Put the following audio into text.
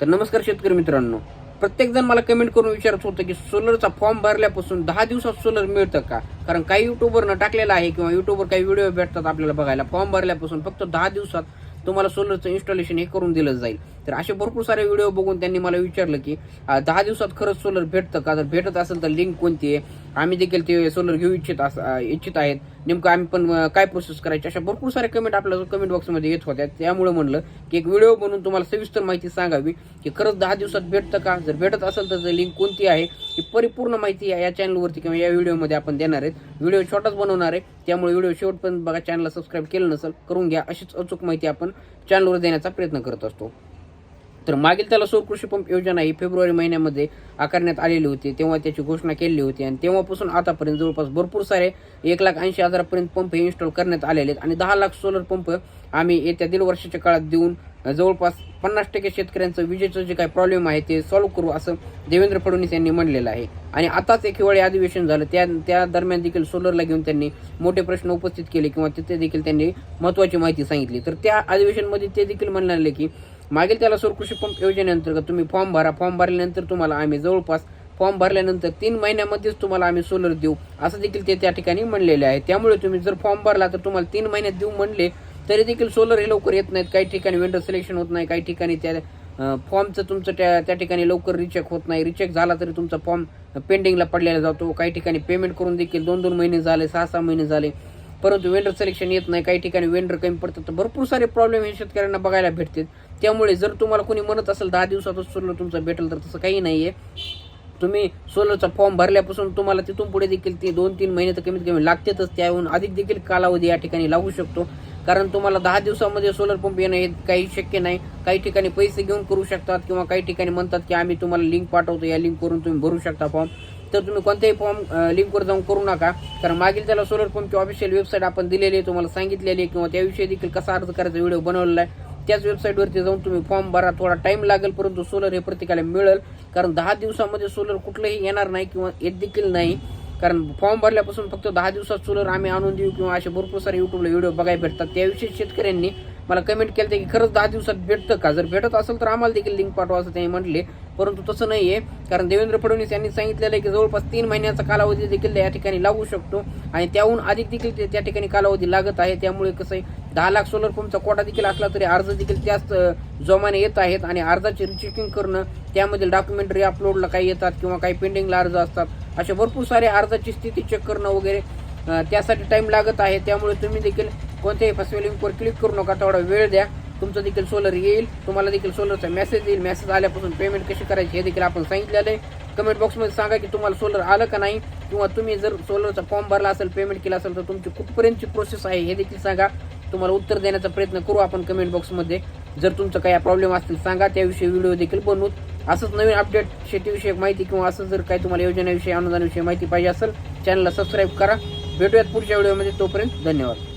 तर नमस्कार शेतकरी मित्रांनो. प्रत्येक जण मला कमेंट करून विचारत होतं की सोलरचा फॉर्म भरल्यापासून दहा दिवसात सोलर मिळतं का? कारण काही युट्यूबरनं टाकलेला आहे किंवा युट्यूबवर काही व्हिडिओ भेटतात आपल्याला बघायला. फॉर्म भरल्यापासून फक्त दहा दिवसात तुम्हाला सोलरचं इन्स्टॉलेशन हे करून दिलं जाईल. तर असे भरपूर सारे व्हिडिओ बघून त्यांनी मला विचारलं की दहा दिवसात खरंच सोलर भेटतं का? जर भेटत असेल तर लिंक कोणती आहे? आम्ही देखील ते सोलर घेऊ इच्छित इच्छित आहेत. नेमकं आम्ही पण काय प्रोसेस करायची? अशा भरपूर सारे कमेंट आपल्या कमेंट बॉक्समध्ये येत होत्या. त्यामुळे म्हणलं की एक व्हिडिओ बनवून तुम्हाला सविस्तर माहिती सांगावी की खरंच दहा दिवसात भेटतं का? जर भेटत असेल तर लिंक कोणती आहे? ही परिपूर्ण माहिती या चॅनलवरती किंवा या व्हिडिओमध्ये आपण देणार आहेत. व्हिडिओ छोटाच बनवणार आहे. त्यामुळे व्हिडिओ शेवटपर्यंत बघा चॅनलला सबस्क्राईब केलं नसेल करून घ्या. अशीच अचूक माहिती आपण चॅनलवर देण्याचा प्रयत्न करत असतो. तर मागील त्याला सौर कृषी पंप योजना ही फेब्रुवारी महिन्यामध्ये आकारण्यात आलेली होती. तेव्हा त्याची घोषणा केली होती आणि तेव्हापासून आतापर्यंत जवळपास भरपूर सारे एक लाख ऐंशी हजारापर्यंत पंप हे इन्स्टॉल करण्यात आलेले आहेत. आणि दहा लाख सोलर पंप आम्ही येत्या दीड वर्षाच्या काळात देऊन जवळपास पन्नास टक्के शेतकऱ्यांचं विजेचं जे काही प्रॉब्लेम आहे ते सॉल्व्ह करू असं देवेंद्र फडणवीस यांनी म्हणलेलं आहे. आणि आताच एक हिवाळी अधिवेशन झालं. त्या त्या दरम्यान देखील सोलरला घेऊन त्यांनी मोठे प्रश्न उपस्थित केले किंवा तिथे देखील त्यांनी महत्त्वाची माहिती सांगितली. तर त्या अधिवेशनमध्ये ते देखील म्हणाले की मागील त्याला सौर कृषी पंप योजनेअंतर्गत तुम्ही फॉर्म भरा. फॉर्म भरल्यानंतर तुम्हाला आम्ही जवळपास फॉर्म भरल्यानंतर तीन महिन्यामध्येच तुम्हाला आम्ही सोलर देऊ. असं देखील ते त्या ठिकाणी म्हणलेले आहे. त्यामुळे तुम्ही जर फॉर्म भरला तर तुम्हाला तीन महिन्यात देऊ म्हणले तरी देखील सोलर हे लवकर येत नाहीत. काही ठिकाणी वेंडर सिलेक्शन होत नाही. काही ठिकाणी त्या फॉर्मचं तुमचं त्या त्या ठिकाणी लवकर रिचेक होत नाही. रिचेक झाला तरी तुमचा फॉर्म पेंडिंगला पडलेला जातो. काही ठिकाणी पेमेंट करून देखील दोन दोन महिने झाले सहा सहा महिने झाले. परंतु वेंडर सिलेक्शन येत नाही काही ठिकाणी वेंडर कमी पडतात. तर भरपूर सारे प्रॉब्लेम हे शेतकऱ्यांना बघायला भेटतात त्यामुळे जर तुम्हाला कोणी म्हणत असेल दहा दिवसातच सोलर तुमचं भेटेल तर तसं काही नाही आहे तुम्ही सोलरचा फॉर्म भरल्यापासून तुम्हाला तिथून पुढे देखील ते दोन तीन महिने तर कमीत कमी लागतातच. त्याहून अधिक देखील कालावधी या ठिकाणी लागू शकतो. कारण तुम्हाला दहा दिवसामध्ये सोलर पंप येणं हे काही शक्य नाही. काही ठिकाणी पैसे घेऊन करू शकतात किंवा काही ठिकाणी म्हणतात की आम्ही तुम्हाला लिंक पाठवतो या लिंकवरून तुम्ही भरू शकता फॉर्म तर तुम्ही कोणत्याही फॉर्म लिंकवर जाऊन करू नका. कारण मागील त्याला सोलर पंपची ऑफिशियल वेबसाईट आपण दिलेली आहे तुम्हाला सांगितलेली आहे किंवा त्याविषयी देखील कसा अर्ज करायचा व्हिडिओ बनवलेला आहे. त्याच वेबसाईटवरती जाऊन तुम्ही फॉर्म भरा थोडा टाइम लागेल परंतु सोलर हे प्रत्येकाला मिळेल. कारण दहा दिवसामध्ये सोलर कुठलंही येणार नाही किंवा येत देखील नाही. कारण फॉर्म भरल्यापासून फक्त दहा दिवसात सोलर आम्ही आणून देऊ किंवा असे भरपूर सारे युट्यूबला व्हिडिओ बघायला भेटतात. त्याविषयी शेतकऱ्यांनी मला कमेंट केलं की खरंच दहा दिवसात भेटतं का? जर भेटत असेल तर आम्हाला देखील लिंक पाठवा असं त्यांनी म्हटले. परंतु तसं नाही आहे कारण देवेंद्र फडणवीस यांनी सांगितलेलं आहे की जवळपास तीन महिन्याचा कालावधी देखील या ठिकाणी लागू शकतो आणि त्याहून अधिक देखील ते- त्या ठिकाणी कालावधी लागत आहे. त्यामुळे कसं आहे दहा लाख सोलर पंपचा कोटा देखील असला तरी अर्ज देखील त्याच जोमाने येत आहेत आणि अर्जाची रिचेकिंग करणं त्यामधील डॉक्युमेंटरी अपलोडला काही येतात किंवा काही पेंडिंगला अर्ज असतात. असे भरपूर सारे अर्जाची स्थिती चेक करणं वगैरे त्यासाठी टाईम लागत आहे. त्यामुळे तुम्ही देखील कोणत्याही फसवे लिंकवर क्लिक करू नका तेवढा वेळ द्या. तुमचं देखील सोलर येईल तुम्हाला देखील सोलरचा मेसेज येईल. मेसेज आल्यापासून पेमेंट कशी करायची हे देखील आपण सांगितलेलं आहे. कमेंट बॉक्समध्ये सांगा की तुम्हाला सोलर आलं का नाही किंवा तुम्ही जर सोलरचा फॉर्म भरला असेल पेमेंट केला असेल तर तुमची कुठपर्यंतची प्रोसेस आहे हे देखील सांगा. तुम्हाला उत्तर देण्याचा प्रयत्न करू आपण कमेंट बॉक्समध्ये जर तुमचं काही प्रॉब्लेम असतील सांगा. त्याविषयी व्हिडिओ देखील बनवू. असंच नवीन अपडेट शेतीविषयक माहिती किंवा असं जर काही तुम्हाला योजनेविषयी अनुदानाविषयी माहिती पाहिजे असेल चॅनलला सबस्क्राईब करा. भेटूयात पुढच्या व्हिडिओमध्ये तोपर्यंत धन्यवाद.